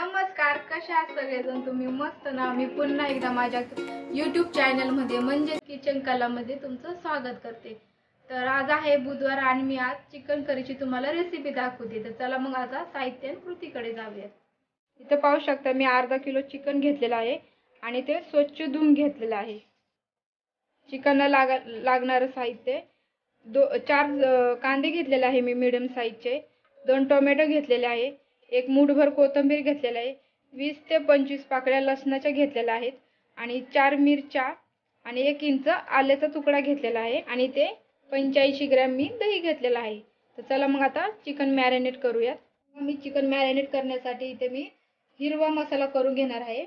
नमस्कार कशा आहात सगळेजण? तुम्ही मस्त ना? मी पुन्हा एकदा माझ्या युट्यूब चॅनलमध्ये म्हणजे किचन कलामध्ये तुमचं स्वागत करते. तर आज आहे बुधवार आणि मी आज चिकन करीची तुम्हाला रेसिपी दाखवते. तर चला मग आता साहित्य आणि कृतीकडे जाऊया इथं पाहू शकता मी अर्धा किलो चिकन घेतलेलं आहे आणि ते स्वच्छ धुवून घेतलेलं आहे. चिकनला लाग लागणारं साहित्य दो चार कांदे घेतलेले आहे मी मिडियम साईजचे दोन टोमॅटो घेतलेले आहे. एक मूठभर कोथिंबीर घेतलेला आहे. वीस ते पंचवीस पाकळ्या लसणाच्या घेतलेल्या आहेत आणि चार मिरच्या आणि एक इंच आल्याचा तुकडा घेतलेला आहे आणि ते पंच्याऐंशी ग्रॅम मी दही घेतलेलं आहे. तर चला मग आता चिकन मॅरिनेट करूयात. मी चिकन मॅरिनेट करण्यासाठी इथे मी हिरवा मसाला करून घेणार आहे.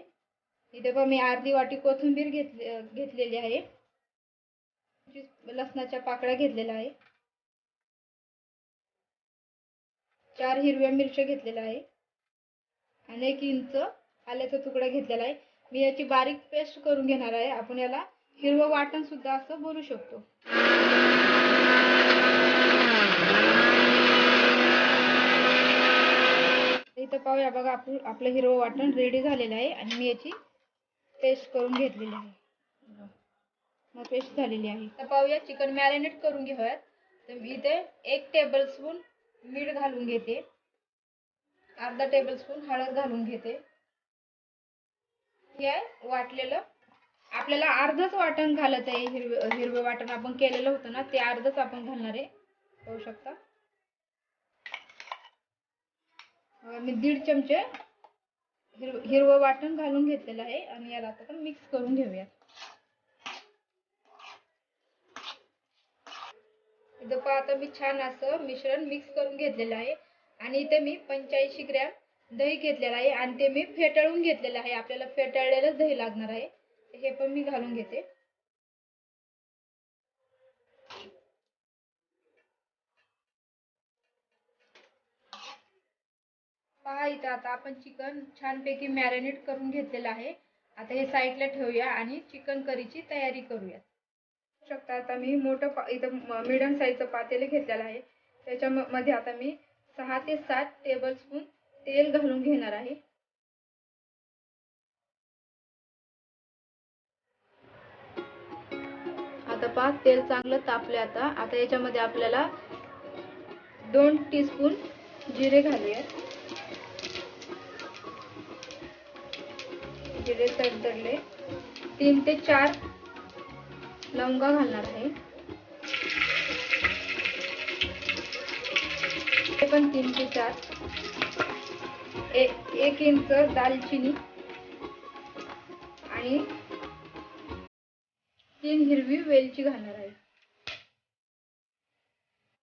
इथे पण मी अर्धी वाटी कोथिंबीर घेतले घेतलेली आहे. लसणाच्या पाकळ्या घेतलेल्या आहे. चार हिरव्या मिरच्या घेतलेल्या आहे. आणि एक इंच आल्याचा तुकडा घेतलेला आहे. मी याची बारीक पेस्ट करून घेणार आहे. आपण याला हिरवं वाटण सुद्धा असं बोलू शकतो. इथं पाहूया बघा आपण आपलं हिरवं वाटण रेडी झालेलं आहे. आणि मी याची पेस्ट करून घेतलेली आहे. मग पेस्ट झालेली आहे. तर पाहूया चिकन मॅरिनेट करून घेऊयात. तर इथे एक टेबल स्पून मीठ घालून घेते. अर्धा टेबलस्पून हळद घालून घेते. हे वाटलेलं आपल्याला अर्धच वाटण घालत आहे. हिरवं हिरवं वाटण आपण केलेलं होतं ना ते अर्धच आपण घालणार आहे. पाहू शकता. मी दीड चमचे हिरव हिरवं वाटण घालून घेतलेलं आहे आणि याला आता आपण मिक्स करून घेऊया इथं पहा आता मी छान असं मिश्रण मिक्स करून घेतलेलं आहे. आणि इथे मी पंच्याऐंशी ग्रॅम दही घेतलेलं आहे. आणि ते मी फेटाळून घेतलेलं आहे. आपल्याला फेटाळलेलं दही लागणार आहे. हे पण मी घालून घेते. पहा इथं आता आपण चिकन छानपैकी मॅरिनेट करून घेतलेलं आहे. आता हे साईडला ठेवूया आणि चिकन करीची तयारी करूया शकता. आता मी मोठं पा इथं मिडियम साईजचं पातेलं घेतलेलं आहे. त्याच्यामध्ये आता मी सहा ते सात टेबलस्पून तेल घालून घेणार आहे. आता पहा तेल चांगलं तापले आता. आता याच्यामध्ये आपल्याला दोन टीस्पून जिरे घालूया जिरे तडतडले. तीन ते चार लवंगा घालणार आहे. ते पण तीन ते चार. एक इंच दालचिनी आणि तीन हिरवी वेलची घालणार आहे.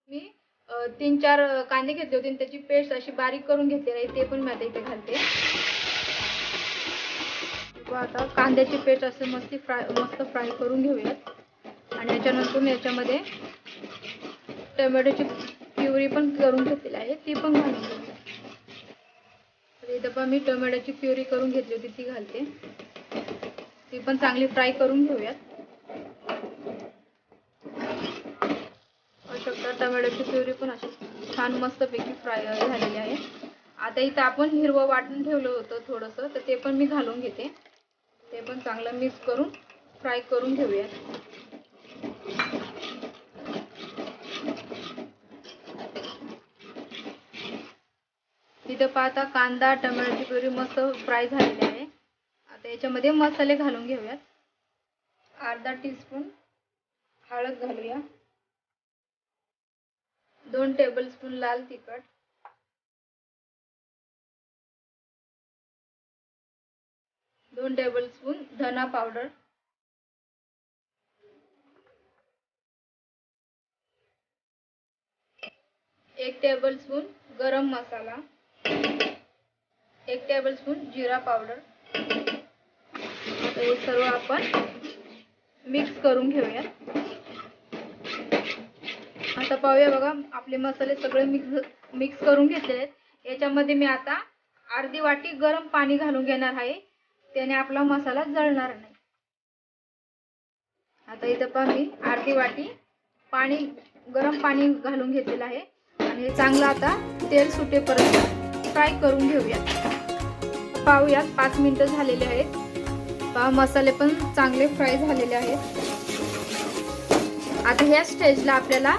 मी तीन चार कांदे घेतले होते आणि त्याची पेस्ट अशी बारीक करून घेतली आहे ते पण मी आता इथे घालते. आता कांद्याची पेस्ट असं मस्त फ्राय मस्त फ्राय करून घेऊयात. आणि याच्यानंतर मी याच्यामध्ये टोमॅटोची प्युरी पण करून घेतलेली आहे ती पण घालून घेऊया तर इथं पण मी टोमॅटोची प्युरी करून घेतली होती ती घालते. ती पण चांगली फ्राय करून घेऊयात. पाहू शकता टोमॅटोची प्युरी पण अशी छान मस्तपैकी फ्राय झालेली आहे. आता इथं आपण हिरवं वाटून ठेवलं होतं थोडंसं तर ते पण मी घालून घेते. ते पण चांगलं मिक्स करून फ्राय करून घेऊयात. तिथं पाहता कांदा टोमॅटोची प्युरी मस्त फ्राय झालेली आहे. आता याच्यामध्ये मसाले घालून घेऊयात. अर्धा टीस्पून हळद घालूया. दोन टेबलस्पून लाल तिखट. दोन टेबलस्पून धना पावडर. एक टेबलस्पून गरम मसाला. एक टेबलस्पून जिरा पावडर आता हे सर्व आपण मिक्स करून घेऊया आता पाहूया बघा आपले मसाले सगळे मिक्स मिक्स करून घेतलेले आहेत. याच्यामध्ये मी आता अर्धी वाटी गरम पाणी घालून घेणार आहे. त्याने आपला मसाला जळणार नाही. आता इथं पण मी अर्धी वाटी पाणी गरम पाणी घालून घेतलेलं आहे. आणि चांगलं आता तेल सुटेपर्यंत फ्राय करून घेऊया पाहूयात. पाच मिनिटं झालेले आहेत. पहा मसाले पण चांगले फ्राय झालेले आहेत. आता ह्या स्टेजला आपल्याला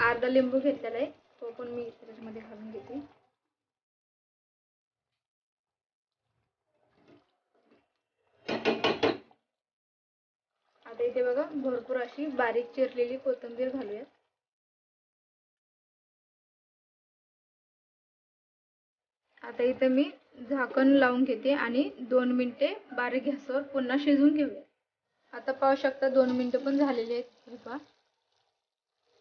अर्धा लिंबू घेतलेला आहे. तो पण मी त्याच्यामध्ये घालून घेते. आता इथे बघा भरपूर अशी बारीक चिरलेली कोथिंबीर घालूया आता इथे मी झाकण लावून घेते आणि दोन मिनिटे बारीक गॅसवर पुन्हा शिजवून घेऊया. आता पाहू शकता दोन मिनिटं पण झालेली आहेत. कृपा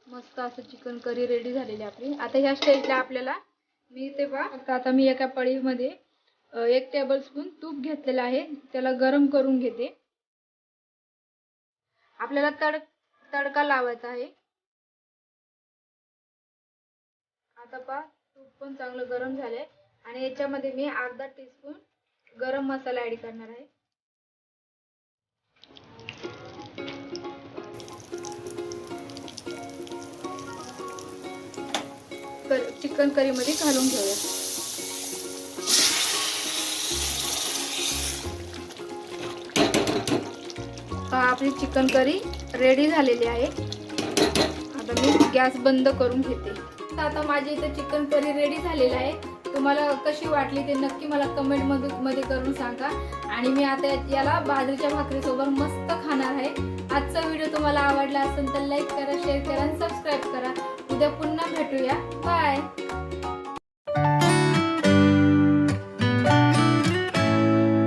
मस्त असं चिकन करी रेडी झालेली आहे आपली. आता ह्या स्टेजला आपल्याला मी ते पहा आता आता मी एका पळीमध्ये एक टेबल स्पून तूप घेतलेलं आहे. त्याला गरम करून घेते. आपल्याला तड तडका लावायचा आहे. आता पहा तूप पण चांगलं गरम झालंय. आणि याच्यामध्ये मी अर्धा टीस्पून गरम मसाला ॲड करणार आहे. चिकन करीमध्ये घालून घेऊया. आपली चिकन करी रेडी झालेली आहे. आता मी गॅस बंद करून घेते. तर आता माझी इथे चिकन करी रेडी झालेली आहे. तुम्हाला कशी वाटली ते नक्की मला कमेंटमध्ये मध्ये करून सांगा. आणि मी आता याला बाजरीच्या भाकरीसोबत मस्त खाणार आहे. आजचा व्हिडिओ तुम्हाला आवडला असेल तर लाईक करा शेअर करा आणि सबस्क्राईब करा. उद्या पुन्हा भेटूया. बाय